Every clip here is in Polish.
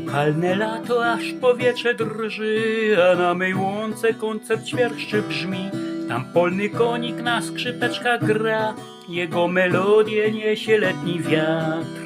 Upalne lato, aż powietrze drży, a na mej łące koncert świerszczy brzmi. Tam polny konik na skrzypeczkach gra, jego melodię niesie letni wiatr.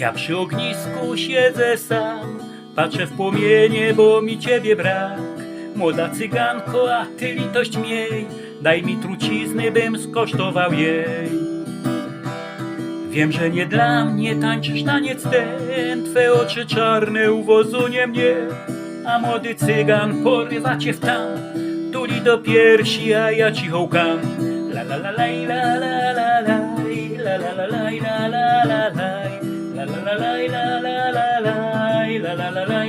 ja przy ognisku siedzę sam, patrzę w płomienie, bo mi ciebie brak. Młoda cyganko, a ty litość miej, daj mi trucizny, bym skosztował jej. Wiem, że nie dla mnie tańczysz taniec ten, twe oczy czarne uwozunie mnie, a młody cygan porywa cię w tam, tuli do piersi, a ja cicho łkam. La la la la la la la